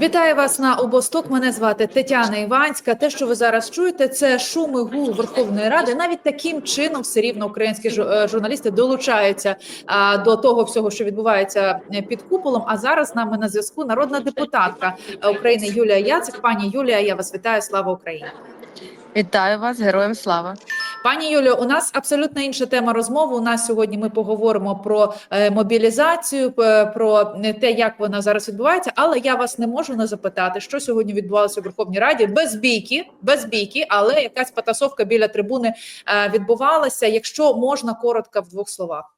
Вітаю вас на обосток. Мене звати Тетяна Іванська. Те, що ви зараз чуєте, це шум і гул Верховної Ради. Навіть таким чином все рівно українські е, журналісти долучаються до того всього, що відбувається е, під куполом. А зараз з нами на зв'язку народна депутатка е, України Юлія Яцик. Пані Юлія, я вас вітаю. Слава Україні. Вітаю вас, героям слава. Пані Юлі, у нас абсолютно інша тема розмови. У нас сьогодні ми поговоримо про е, мобілізацію, про е, те, як вона зараз відбувається. Але я вас не можу не запитати, що сьогодні відбувалося у Верховній Раді без бійки, без бійки, але якась потасовка біля трибуни е, відбувалася. Якщо можна коротко в двох словах.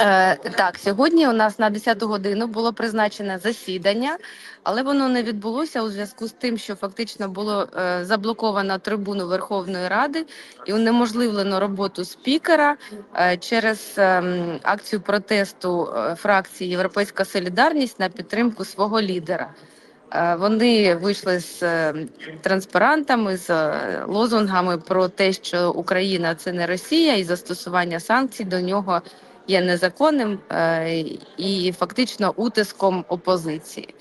Е, так, сьогодні у нас на 10 годину було призначене засідання, але воно не відбулося у зв'язку з тим, що фактично було е, заблоковано трибуну Верховної Ради і унеможливлено роботу спікера е, через ем, акцію протесту е, фракції Європейська Солідарність на підтримку свого лідера. Е, Вони вийшли з е, транспарантами, з е, лозунгами про те, що Україна це не Росія, і застосування санкцій до нього є незаконним е, і фактично утиском опозиції.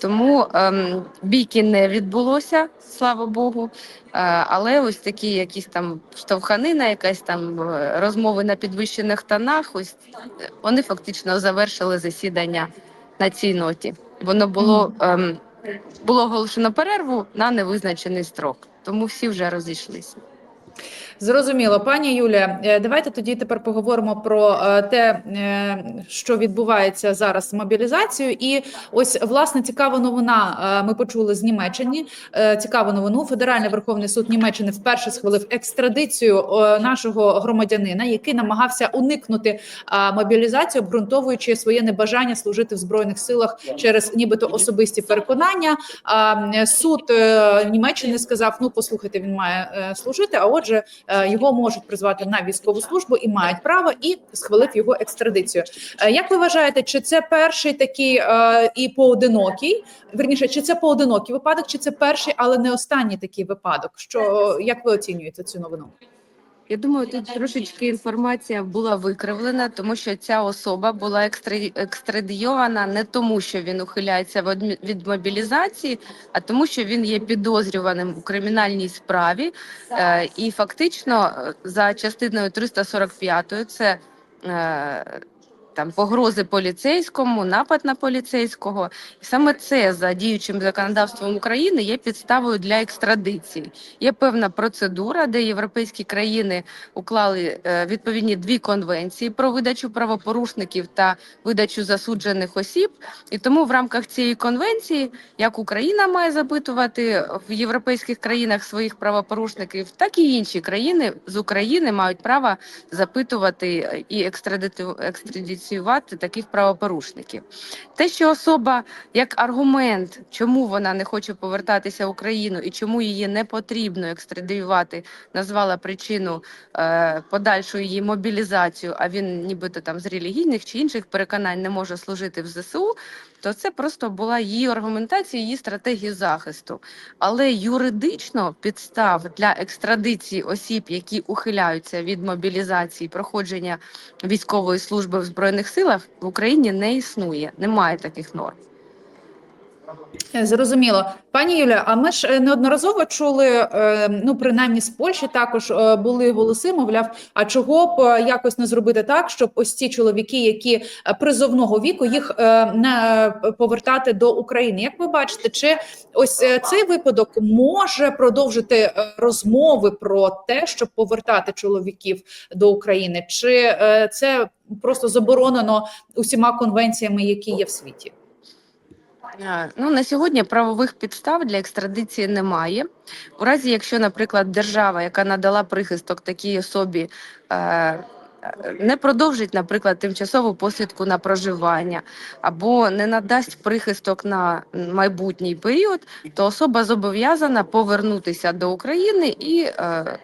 Тому ем, бійки не відбулося, слава Богу. Е, але ось такі якісь там штовханина, якась там е, розмови на підвищених тонах. Ось вони фактично завершили засідання на цій ноті. Воно було ем, було оголошено перерву на невизначений строк, тому всі вже розійшлися. Зрозуміло, пані Юлія. е, Давайте тоді тепер поговоримо про е, те, е, що відбувається зараз з мобілізацією. І ось власне цікава новина. Ми почули з Німеччини. Цікаву новину. Федеральний верховний суд Німеччини вперше схвалив екстрадицію нашого громадянина, який намагався уникнути мобілізацію, обґрунтовуючи своє небажання служити в збройних силах через нібито особисті переконання. Суд Німеччини сказав: ну послухайте, він має служити. А отже, його можуть призвати на військову службу і мають право, і схвалив його екстрадицію. Е, Як ви вважаєте, чи це перший такий е, і поодинокий? Верніше, чи це поодинокий випадок, чи це перший, але не останній такий випадок? Що як ви оцінюєте цю новину? Я думаю, тут трошечки інформація була викривлена, тому що ця особа була екстра- екстрадійована не тому, що він ухиляється від мобілізації, а тому, що він є підозрюваним у кримінальній справі. Е, І фактично, е, за частиною 345 це. Там погрози поліцейському, напад на поліцейського, і саме це за діючим законодавством України є підставою для екстрадиції. Є певна процедура, де європейські країни уклали е, відповідні дві конвенції про видачу правопорушників та видачу засуджених осіб. І тому в рамках цієї конвенції, як Україна має запитувати в європейських країнах своїх правопорушників, так і інші країни з України мають право запитувати і екстрадиту- екстрадиціювати таких правопорушників. Те, що особа як аргумент, чому вона не хоче повертатися в Україну і чому її не потрібно екстрадіювати, назвала причину е, подальшу її мобілізацію, а він нібито там з релігійних чи інших переконань не може служити в ЗСУ, то це просто була її аргументація, її стратегії захисту. Але юридично підстав для екстрадиції осіб, які ухиляються від мобілізації, проходження військової служби в збройних силах в Україні не існує. Немає таких норм. Е, Зрозуміло, пані Юля. А ми ж е, неодноразово чули, е, ну принаймні з Польщі також були голоси. Мовляв, а чого б якось не зробити так, щоб ось ці чоловіки, які призовного віку, їх не повертати до України? Як ви бачите, чи ось цей випадок може продовжити розмови про те, щоб повертати чоловіків до України, чи це просто заборонено усіма конвенціями, які є в світі? Е, Ну на сьогодні правових підстав для екстрадиції немає. У разі, якщо, наприклад, держава, яка надала прихисток такій особі, е, не продовжить, наприклад, тимчасову посвідку на проживання або не надасть прихисток на майбутній період, то особа зобов'язана повернутися до України і е,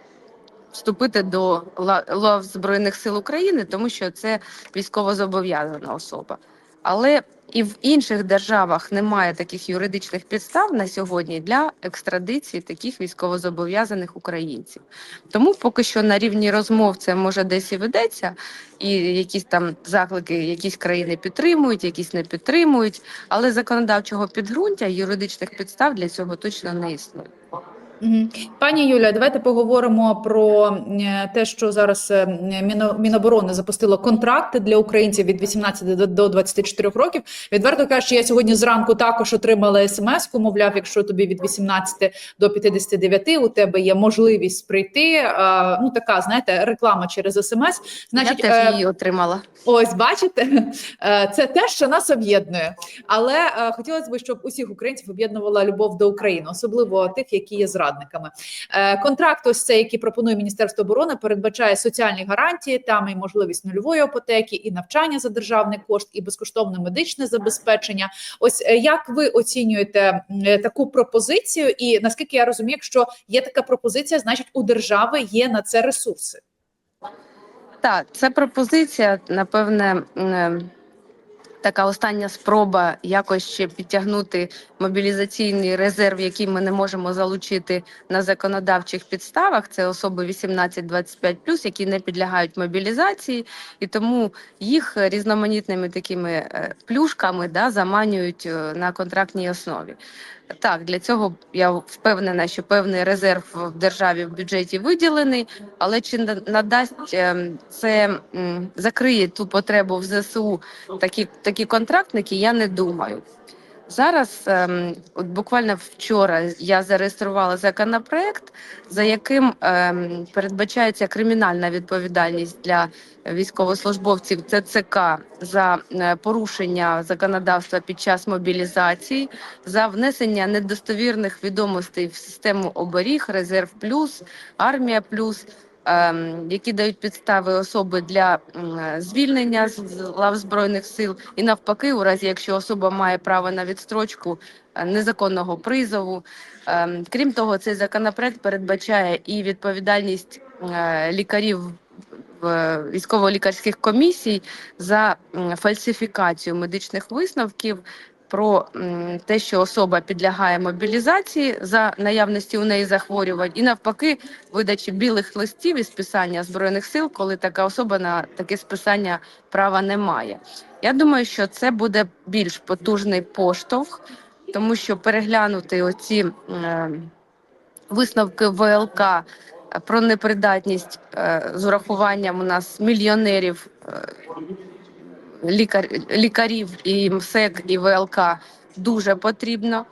вступити до ла- лав Збройних сил України, тому що це військово зобов'язана особа. Але і в інших державах немає таких юридичних підстав на сьогодні для екстрадиції таких військовозобов'язаних українців. Тому поки що на рівні розмов це може десь і ведеться, і якісь там заклики, якісь країни підтримують, якісь не підтримують. Але законодавчого підґрунтя юридичних підстав для цього точно не існує. Пані Юля, давайте поговоримо про е, те, що зараз е, Міноборони запустило контракти для українців від 18 до- до 24 років. Відверто кажучи, я сьогодні зранку також отримала смс-ку, мовляв, якщо тобі від 18 до 59, у тебе є можливість прийти. е, Ну така, знаєте, реклама через смс. Значить, Я теж її отримала. Ось бачите, це те, що нас об'єднує. Але хотілося б, щоб усіх українців об'єднувала любов до України, особливо тих, які є зрадниками. Е, Контракт, ось цей, який пропонує Міністерство оборони, передбачає соціальні гарантії, там і можливість нульової іпотеки, і навчання за державний кошт, і безкоштовне медичне забезпечення. Ось е, як ви оцінюєте е, таку пропозицію? І наскільки я розумію, якщо є така пропозиція, значить у держави є на це ресурси. Так, це пропозиція, напевне, така остання спроба якось ще підтягнути мобілізаційний резерв, який ми не можемо залучити на законодавчих підставах. Це особи 18-25+, які не підлягають мобілізації, і тому їх різноманітними такими е, плюшками да, заманюють е, на контрактній основі. Так, для цього я впевнена, що певний резерв в державі в бюджеті виділений, але чи на- надасть ем, це закриє ту потребу в ЗСУ такі, такі контрактники, я не думаю. Зараз, ем, от буквально вчора, я зареєструвала законопроект, за яким ем, передбачається кримінальна відповідальність для військовослужбовців ЦЦК за е, порушення законодавства під час мобілізації, за внесення недостовірних відомостей в систему оберіг, резерв плюс, армія плюс. Ем, Які дають підстави особи для звільнення з лав збройних сил, і навпаки, у разі якщо особа має право на відстрочку е, незаконного призову. Ем, Крім того, цей законопроект передбачає і відповідальність е, лікарів військово-лікарських комісій за фальсифікацію медичних висновків про те, що особа підлягає мобілізації за наявності у неї захворювань, і навпаки, видачі білих листів і списання збройних сил, коли така особа на таке списання права не має. Я думаю, що це буде більш потужний поштовх, тому що переглянути оці е, висновки ВЛК про непридатність е, з урахуванням у нас мільйонерів е, лікар, лікарів і МСЕК і ВЛК дуже потрібно.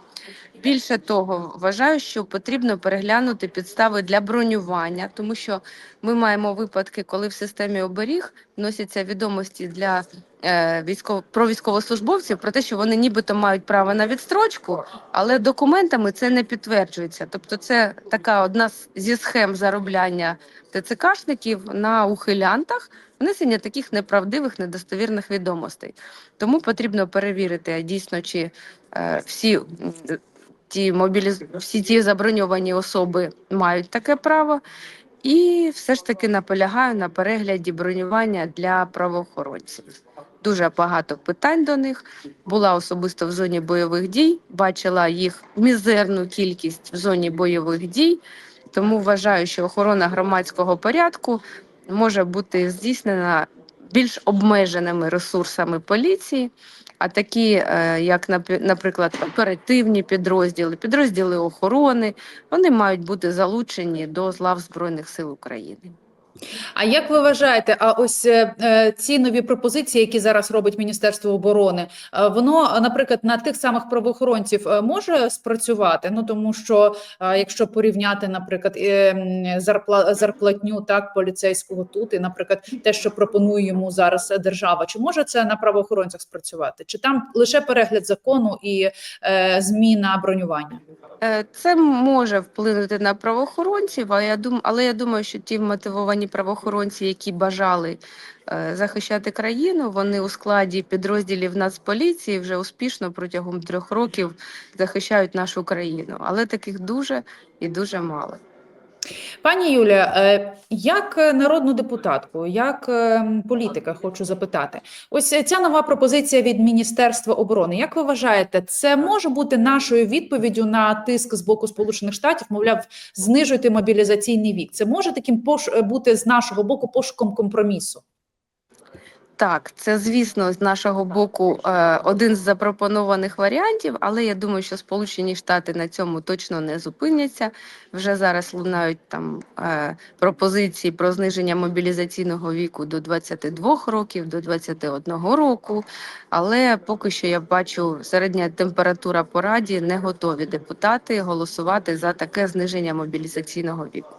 Більше того, вважаю, що потрібно переглянути підстави для бронювання, тому що ми маємо випадки, коли в системі оберіг вносяться відомості для е, військов... про військовослужбовців про те, що вони нібито мають право на відстрочку, але документами це не підтверджується. Тобто, це така одна зі схем заробляння ТЦКшників на ухилянтах, внесення таких неправдивих, недостовірних відомостей. Тому потрібно перевірити дійсно, чи е, всі ті мобіліз... всі ті заброньовані особи мають таке право. І все ж таки наполягаю на перегляді бронювання для правоохоронців. Дуже багато питань до них. Була особисто в зоні бойових дій, бачила їх мізерну кількість в зоні бойових дій. Тому вважаю, що охорона громадського порядку може бути здійснена більш обмеженими ресурсами поліції, а такі, е, як наприклад, оперативні підрозділи, підрозділи охорони, вони мають бути залучені до злав Збройних сил України. А як ви вважаєте, а ось е, е, ці нові пропозиції, які зараз робить Міністерство оборони, е, воно, наприклад, на тих самих правоохоронців е, може спрацювати? Ну тому що е, якщо порівняти, наприклад, е, зарпла, зарплатню так поліцейського тут, і, наприклад, те, що пропонує йому зараз держава, чи може це на правоохоронцях спрацювати? Чи там лише перегляд закону і е, зміна бронювання? Е, Це може вплинути на правоохоронців, а я дум... але я думаю, що ті мотивовані правоохоронці, які бажали е, захищати країну, вони у складі підрозділів Нацполіції вже успішно протягом трьох років захищають нашу країну. Але таких дуже і дуже мало. Пані Юля, е, як народну депутатку, як е, політика, хочу запитати, ось ця нова пропозиція від Міністерства оборони. Як ви вважаєте, це може бути нашою відповіддю на тиск з боку Сполучених Штатів? Мовляв, знижуйте мобілізаційний вік. Це може таким пош бути з нашого боку пошуком компромісу? Так, це звісно з нашого боку е, один з запропонованих варіантів, але я думаю, що Сполучені Штати на цьому точно не зупиняться. Вже зараз лунають там е, пропозиції про зниження мобілізаційного віку до 22 років, до 21 року. Але поки що я бачу, середня температура по раді не готові депутати голосувати за таке зниження мобілізаційного віку.